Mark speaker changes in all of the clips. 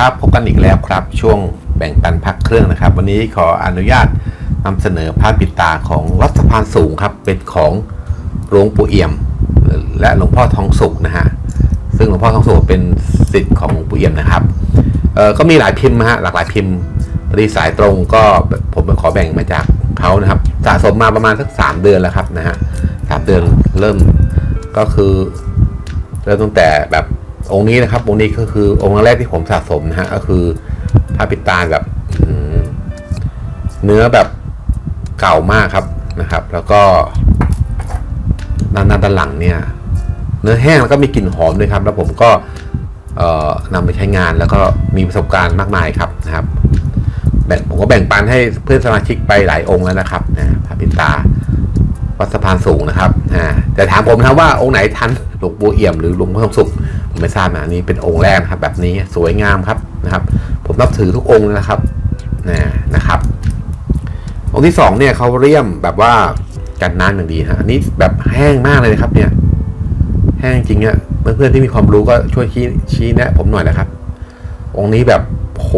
Speaker 1: ครับพบกันอีกแล้วครับช่วงแบ่งปันพักเครื่องนะครับ วันนี้ขออนุญาตนำเสนอพระปิดตาของวัดสะพานสูงครับ เป็นของหลวงปู่เอี่ยม และหลวงพ่อทองสุขนะฮะซึ่งหลวงพ่อทองสุขเป็นศิษย์ของหลวงปู่เอี่ยมนะครับเออก็มีหลายพิมพ์นะฮะหลากหลายพิมพ์พอดีสายตรงก็ผมขอแบ่งมาจากเขานะครับสะสมมาประมาณสักสามเดือนแล้วครับนะฮะสามเดือนเริ่มก็คือเริ่มตั้งแต่แบบ องค์นี้นะครับองค์นี้ก็คือองค์แรกที่ผมสะสมนะฮะก็คือพระปิตาแบบเนื้อแบบเก่ามากครับนะครับ แล้วก็ด้านหน้าด้านหลังเนี่ย เนื้อแห้งแล้วก็มีกลิ่นหอมด้วยครับ แล้วผมก็นำไปใช้งานแล้วก็มีประสบการณ์มากมายครับนะครับแบ่งผมก็แบ่งปันให้เพื่อนสมาชิกไปหลายองค์แล้วนะครับนะพระปิตาวัดสะพานสูงนะครับอ่าแต่ถามผมนะว่าองค์ไหนทันหลวงปู่เอี่ยมหรือหลวงพ่อทองสุข ไม่ทราบนะอันนี้เป็นองค์แรกนะครับ แบบนี้สวยงามครับนะครับ ผมนับถือทุกองค์เลยนะครับนะนะครับ องค์ที่สองเนี่ยเขาเรียมแบบว่ากันน้ำอย่างดีฮะอันนี้แบบแห้งมากเลยนะครับ เนี่ย แห้งจริงอะเพื่อนๆที่มีความรู้ก็ช่วยชี้ชี้แนะ ผมหน่อยนะครับ องค์นี้แบบโห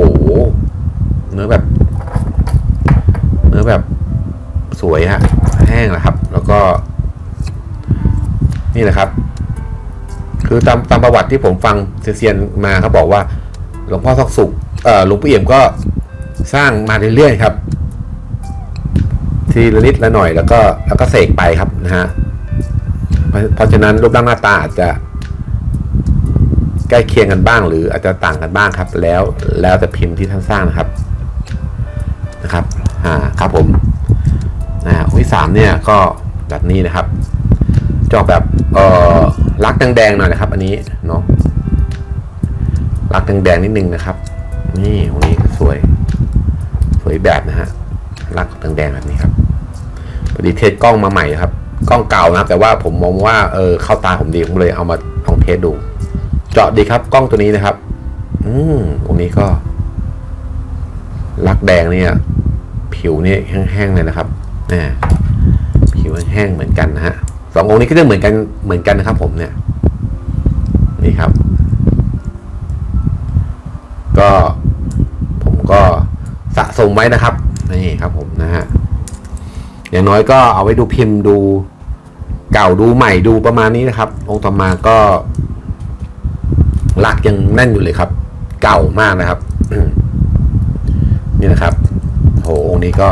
Speaker 1: เนื้อแบบ เนื้อแบบสวยฮะแห้งนะครับ แล้วก็ นี่แหละครับ คือตามตามประวัติที่ผมฟังเซียนมาเขาบอกว่า หลวงพ่อทองสุขเอ่อหลวงปู่เอี่ยมก็สร้างมาเรื่อยๆครับ ทีละนิดละหน่อยแล้วก็แล้วก็เสกไปครับนะฮะเพราะฉะนั้นรูปร่างหน้าตาอาจจะ ใกล้เคียงกันบ้าง หรืออาจจะต่างกันบ้างครับ แล้วแล้วแต่พิมพ์ที่ท่านสร้างนะครับนะครับอ่าครับผมนะฮะองค์ที่สามเนี่ยก็แบบนี้นะครับจอกแบบ เอ่อรักแดงๆหน่อยนะครับ อันนี้เนาะรักแดงๆนิดนึงนะครับ นี่องนี้สวย สวยแบบนะฮะรักแดงๆแบบนี้ครับพอดีเทสกล้องมาใหม่ครับ กล้องเก่านะครับ แต่ว่าผมมองว่าเออเข้าตาผมดีผมเลยเอามาลองเทสดู เจาะดีครับกล้องตัวนี้นะครับ อืมองนี้ก็รักแดงเนี่ย ผิวนี่แห้งๆเลยนะครับนะผิวแห้งๆเหมือนกันนะฮะ สององค์นี้ก็จะเหมือนกันเหมือนกันนะครับ ผมเนี่ยนี่ครับ ก็ผมก็สะสมไว้นะครับนี่ครับ ผมนะฮะอย่างน้อยก็เอาไว้ดูพิมพ์ดูเก่าดูใหม่ดูประมาณนี้นะครับ องค์ต่อมาก็หลักยังแน่นอยู่เลยครับ เก่ามากนะครับ นี่นะครับ โหองค์นี้ก็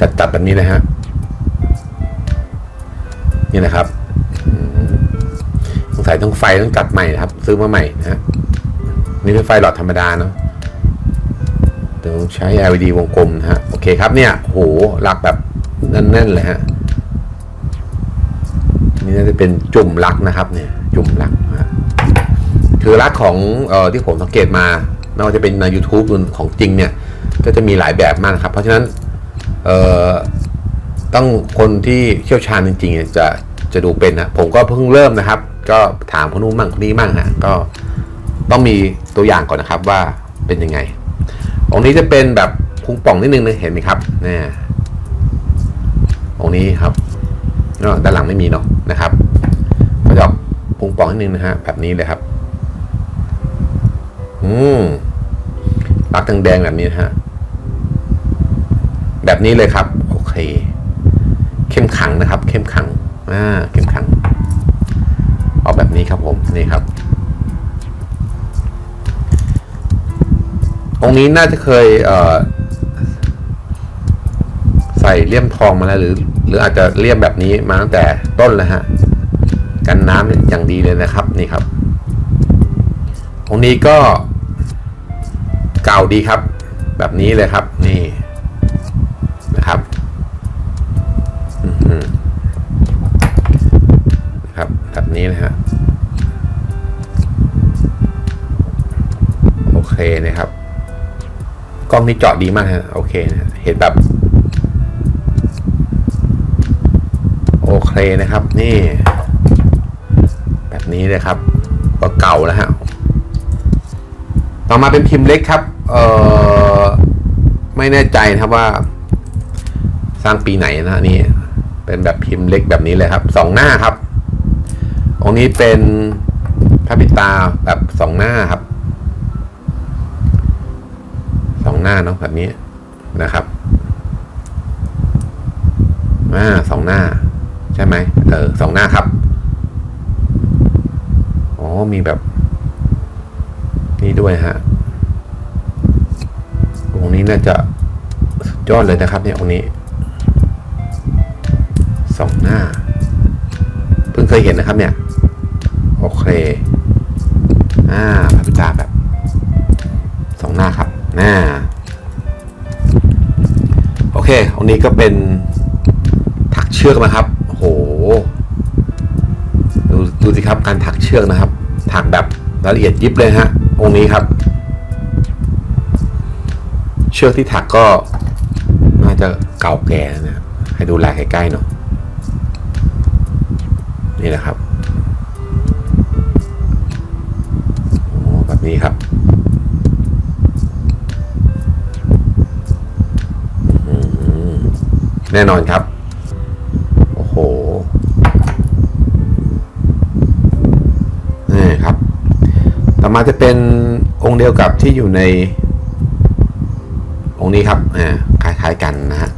Speaker 1: จัดจัดแบบนี้นะฮะนี่นะครับสงสัยต้องไฟต้องจัดใหม่นะครับ ซื้อมาใหม่นะฮะนี่เป็นไฟหลอดธรรมดาเนาะต้องใช้ LED วงกลมนะฮะโอเคครับเนี่ยโหหลักแบบแน่นๆเลยฮะนี่น่าจะเป็นจุ่มลักนะครับ เนี่ย จุ่มลักนะฮะคือรักของเอ่อที่ผมสังเกตมาไม่ว่าจะเป็นใน YouTube หรือของจริงเนี่ย ก็จะมีหลายแบบมากครับ เพราะฉะนั้น ต้องคนที่เชี่ยวชาญจริงๆจะจะดูเป็นนะผมก็เพิ่งเริ่มนะครับ ก็ถามคนนู้นมั่งคนนี้มั่งฮะก็ต้องมีตัวอย่างก่อนนะครับว่าเป็นยังไง องค์นี้จะเป็นแบบพุงป่องนิดนึงนะเห็นไหมครับเนี่ยองค์นี้ครับก็ด้านหลังไม่มีเนาะนะครับก็จะออกพุงป่องนิดนึงนะฮะแบบนี้เลยครับ อืมรักแดงแบบนี้นะฮะ แบบนี้เลยครับ โอเค เข้มขังนะครับ เข้มขังอ่าเข้มขัง เอาแบบนี้ครับผมนี่ครับ องค์นี้น่าจะเคยเอ่อใส่เลี่ยมทองมาแล้วหรือ หรืออาจจะเลี่ยมแบบนี้มาตั้งแต่ต้นแล้วฮะกันน้ำอย่างดีเลยนะครับนี่ครับ องค์นี้ก็เก่าดีครับ แบบนี้เลยครับ นี่ นะครับแบบนี้นะฮะโอเคนะครับกล้องนี้เจาะดีมากฮะโอเคนะเห็นแบบ โอเคนะครับ นี่ แบบนี้เลยครับ ก็เก่าแล้วฮะต่อมาเป็นพิมพ์เล็กครับ เอ่อไม่แน่ใจนะครับว่า สร้างปีไหนนะนี่เป็นแบบพิมพ์เล็กแบบนี้เลยครับสองหน้าครับ องค์นี้เป็นพระปิดตาแบบสองหน้าครับ สองหน้าเนาะแบบนี้นะครับอ่าสองหน้า ใช่ไหมเออสองหน้าครับอ๋อมีแบบ นี่ด้วยฮะองค์นี้น่าจะยอดเลยนะครับ เนี่ยองค์นี้สองหน้า เพิ่งเคยเห็นนะครับเนี่ย โอเค อ่าพระพิตาแบบสองหน้าครับหน้าโอเคองค์นี้ก็เป็นถักเชือกนะครับโอ้โหดูดูสิครับการถักเชือกนะครับ ถักแบบรายละเอียดยิบเลยฮะองค์นี้ครับ เชือกที่ถักก็น่าจะเก่าแก่นะให้ดูลายใกล้ๆเนาะนี่แหละครับ นี้ครับแน่นอนครับ โอ้โห นี่ครับ ต่อมาจะเป็นองค์เดียวกับที่อยู่ใน องค์นี้ครับอ่าคล้ายๆกันนะฮะ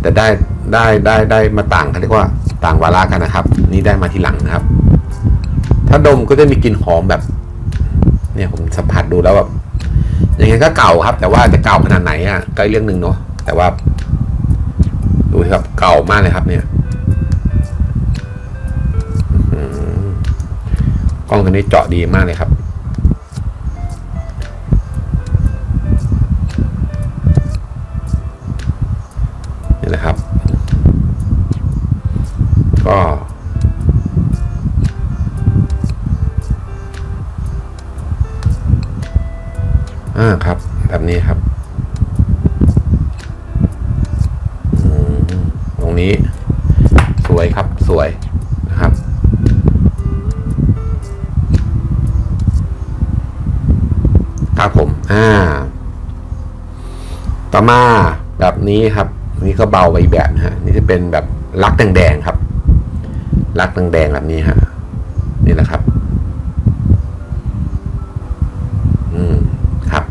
Speaker 1: แต่ได้ได้ได้ได้มาต่างเขาเรียกว่าต่างวาระกันนะครับ นี่ได้มาทีหลังนะครับ ถ้าดมก็จะมีกลิ่นหอมแบบ เนี่ยผมสัมผัสดูแล้วแบบยังไงก็เก่าครับ แต่ว่าจะเก่าขนาดไหนอะก็เรื่องหนึ่งเนาะแต่ว่า ดูครับเก่ามากเลยครับ เนี่ยกล้องตัวนี้เจาะดีมากเลยครับ นี้ สวยครับสวยนะครับ ครับผม อ่า ต่อมาแบบนี้ครับ นี่ก็เบาไปอีกแบบนะฮะ นี่จะเป็นแบบลักแดงๆครับ ลักแดงๆแบบนี้ฮะ นี่แหละครับ อืมครับ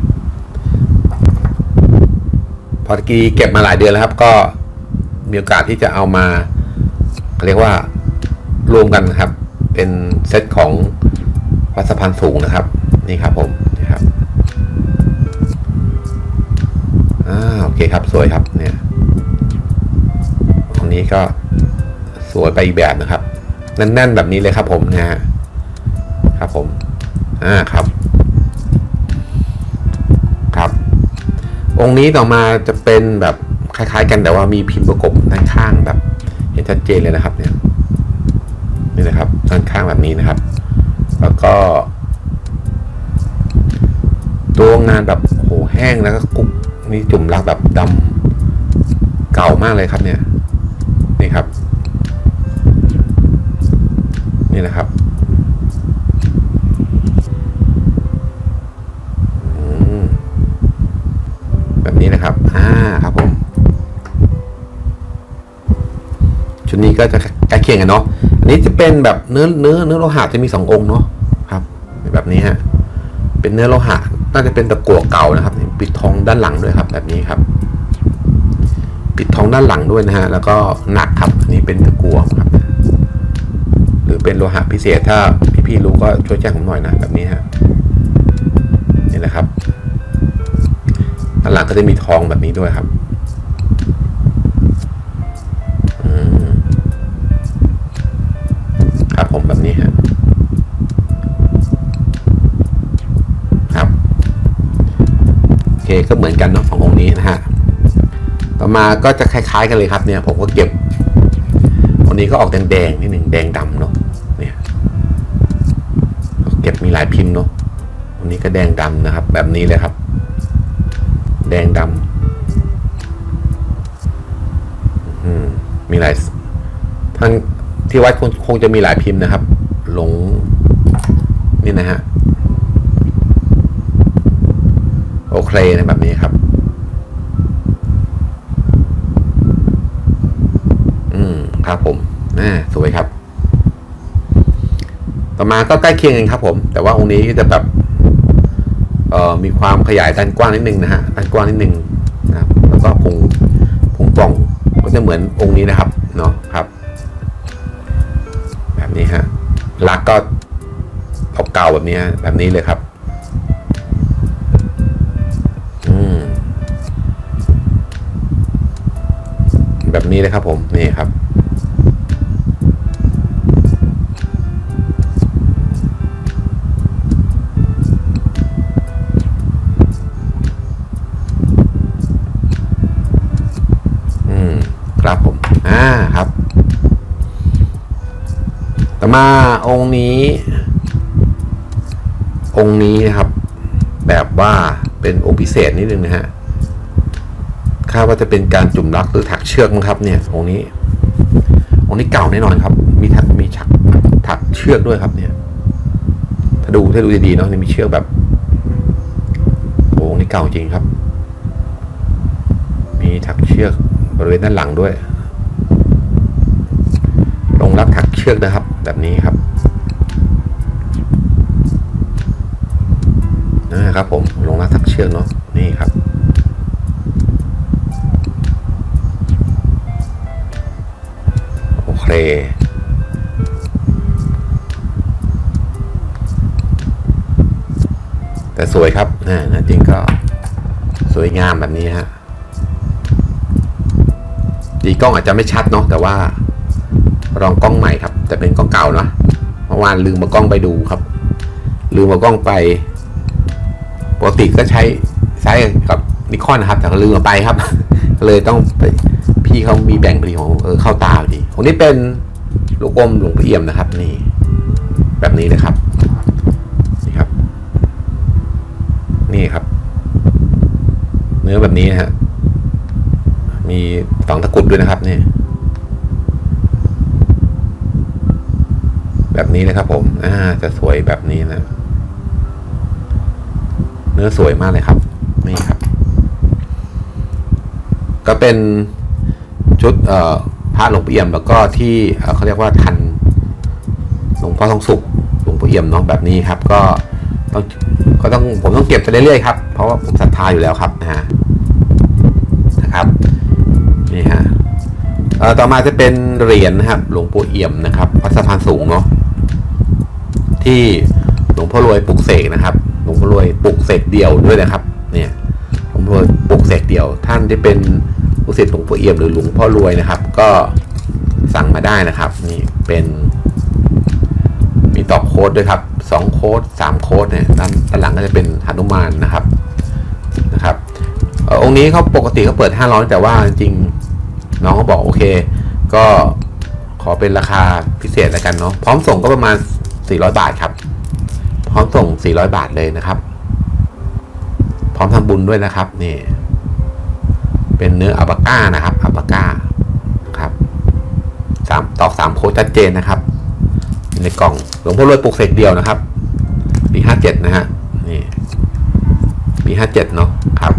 Speaker 1: พอตะกี้เก็บมาหลายเดือนแล้วครับก็ มีโอกาสที่จะเอามา เรียกว่ารวมกันนะครับ เป็นเซตของวัดสะพานสูงนะครับ นี่ครับผมนี่ครับอ่าโอเคครับสวยครับเนี่ยตรงนี้ก็สวยไปอีกแบบนะครับแน่นๆแบบนี้เลยครับผมนะฮะครับผมอ่าครับ ครับ องค์นี้ต่อมาจะเป็นแบบ คล้ายๆ กันแต่ว่ามีพิมพ์ประกบด้านข้างแบบ เห็นชัดเจนเลยนะครับเนี่ยนี่นะครับด้านข้างแบบนี้นะครับ แล้วก็ ตัวงานแบบโหแห้งแล้วก็กุ๊กนี่จุ่มรักแบบดำเก่ามากเลยครับเนี่ยนี่ครับ นี่นะครับ อืมแบบนี้นะครับ อ่าครับผม นี้ก็จะใกล้เคียงกันเนาะ อันนี้จะเป็นแบบเนื้อเนื้อเนื้อโลหะจะมีสององค์เนาะครับ แบบนี้ฮะ เป็นเนื้อโลหะน่าจะเป็นตะกั่วเก่านะครับ ปิดทองด้านหลังด้วยครับ แบบนี้ครับ ปิดทองด้านหลังด้วยนะฮะ แล้วก็หนักครับ อันนี้เป็นตะกั่วครับ หรือเป็นโลหะพิเศษถ้าพี่ๆรู้ก็ช่วยแจ้งผมหน่อยนะแบบนี้ฮะ นี่แหละครับด้านหลังก็จะมีทองแบบนี้ด้วยครับ ผมแบบนี้ฮะครับโอเคก็เหมือนกันเนาะขององค์นี้นะฮะต่อมาก็จะคล้าย ๆ กันเลยครับเนี่ย ผมก็เก็บองค์นี้ก็ออกแดงๆนิดหนึ่งแดงดำเนาะเนี่ยเก็บมีหลายพิมพ์เนาะองค์นี้ก็แดงดำนะครับ แบบนี้เลยครับ แดงดำอืมมีหลายทั้ง ที่วัดคงคงจะมีหลายพิมพ์นะครับ หลงนี่นะฮะโอเคนะแบบนี้ครับ อืมครับผมอ่าสวยครับ ต่อมาก็ใกล้เคียงกันครับผม แต่ว่าองค์นี้จะแบบเอ่อมีความขยายด้านกว้างนิดนึงนะฮะด้านกว้างนิดนึงนะครับแล้วก็พุงพุงป่องก็จะเหมือนองค์นี้นะครับ รักก็เก่าๆแบบนี้แบบนี้เลยครับอืมแบบนี้เลยครับผม นี่ครับ ต่อมาองค์นี้ องค์นี้นะครับ แบบว่าเป็นองค์พิเศษนิดนึงนะฮะคาดว่าจะเป็นการจุ่มรักหรือถักเชือกมั้งครับเนี่ยองค์นี้ องค์นี้เก่าแน่นอนครับ มีถักมีฉักถักเชือกด้วยครับเนี่ย ถ้าดูถ้าดูดีๆเนาะนี่มีเชือกแบบโอ้องค์นี้เก่าจริงครับ มีถักเชือกบริเวณด้านหลังด้วย งรักถักเชือกนะครับ แบบนี้ครับนะครับผมลงรักถักเชือกเนาะนี่ครับโอเคแต่สวยครับนะนะจริงก็สวยงามแบบนี้ฮะดีกล้องอาจจะไม่ชัดเนาะแต่ว่า ลองกล้องใหม่ครับ แต่เป็นกล้องเก่าเนาะเมื่อวานลืมมากล้องไปดูครับ ลืมมากล้องไปปกติก็ใช้ใช้กับนิคอนนะครับ แต่ก็ลืมไปครับ เลยต้องไปพี่เขามีแบ่งพอดีของเออเข้าตาพอดีของนี้เป็นลูกอมหลวงพ่อเอี่ยมนะครับ นี่ แบบนี้เลยครับนี่ครับ นี่ครับ เนื้อแบบนี้นะฮะมีสองตะกุดด้วยนะครับนี่ แบบนี้นะครับ ผมอ่าจะสวยแบบนี้นะ เนื้อสวยมากเลยครับ นี่ครับ ก็เป็นชุดเอ่อพระหลวงปู่เอี่ยมแล้วก็ที่เขาเรียกว่าทันหลวงพ่อทองสุขหลวงปู่เอี่ยมเนาะแบบนี้ครับ ก็ต้องก็ต้องผมต้องเก็บไปเรื่อยๆครับเพราะว่าผมศรัทธาอยู่แล้วครับนะฮะนะครับนี่ฮะต่อมาจะเป็นเหรียญนะครับ หลวงปู่เอี่ยมนะครับวัดสะพานสูงเนาะ ที่หลวงพ่อรวยปลุกเสกนะครับ หลวงพ่อรวยปลุกเสกเดี่ยวด้วยนะครับ เนี่ยหลวงพ่อรวยปลุกเสกเดี่ยว ท่านที่เป็นลูกศิษย์หลวงพ่อเอี่ยมหรือหลวงพ่อรวยนะครับ ก็สั่งมาได้นะครับ นี่เป็น มีต่อโค้ดด้วยครับสองโค้ดสามโค้ดเนี่ยด้านด้านหลังก็จะเป็นหนุมานนะครับนะครับอองค์นี้เขาปกติเขาเปิด 500 แต่ว่าจริงน้องก็บอกโอเค ก็ขอเป็นราคาพิเศษแล้วกันเนาะพร้อมส่งก็ประมาณ 400 บาทครับ พร้อมส่ง 400 บาทเลยนะครับ พร้อมทำบุญด้วยนะครับนี่เป็นเนื้ออัลปาก้านะครับอัลปาก้าครับสามตอกสามโค้ดชัดเจนนะครับ ในกล่องหลวงพ่อรวยปลุกเสกเดียวนะครับปีห้าเจ็ดนะฮะนี่ปีห้าเจ็ดเนาะครับ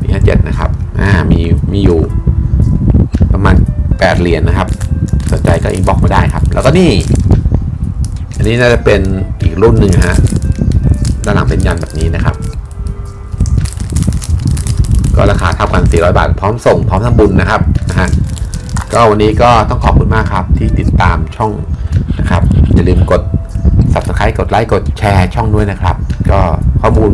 Speaker 1: ปีห้าเจ็ดนะครับอ่ามีมีอยู่ ประมาณแปดเหรียญนะครับสนใจก็อินบ็อกมาได้ครับ แล้วก็นี่ นี้น่าจะเป็นอีกรุ่นหนึ่งฮะ ด้านหลังเป็นยันแบบนี้นะครับ ก็ราคาเท่ากัน 400 บาท พร้อมส่ง พร้อมทำบุญนะครับนะฮะ ก็วันนี้ก็ต้องขอบคุณมากครับที่ติดตามช่องนะครับ อย่าลืมกด subscribe กดไลค์ กดแชร์ช่องด้วยนะครับ ก็ข้อมูล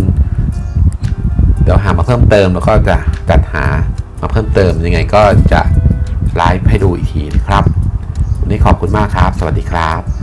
Speaker 1: เดี๋ยวหามาเพิ่มเติมแล้วก็จะจัดหามาเพิ่มเติมยังไงก็จะไลฟ์ให้ดูอีกทีนะครับ วันนี้ขอบคุณมากครับ สวัสดีครับ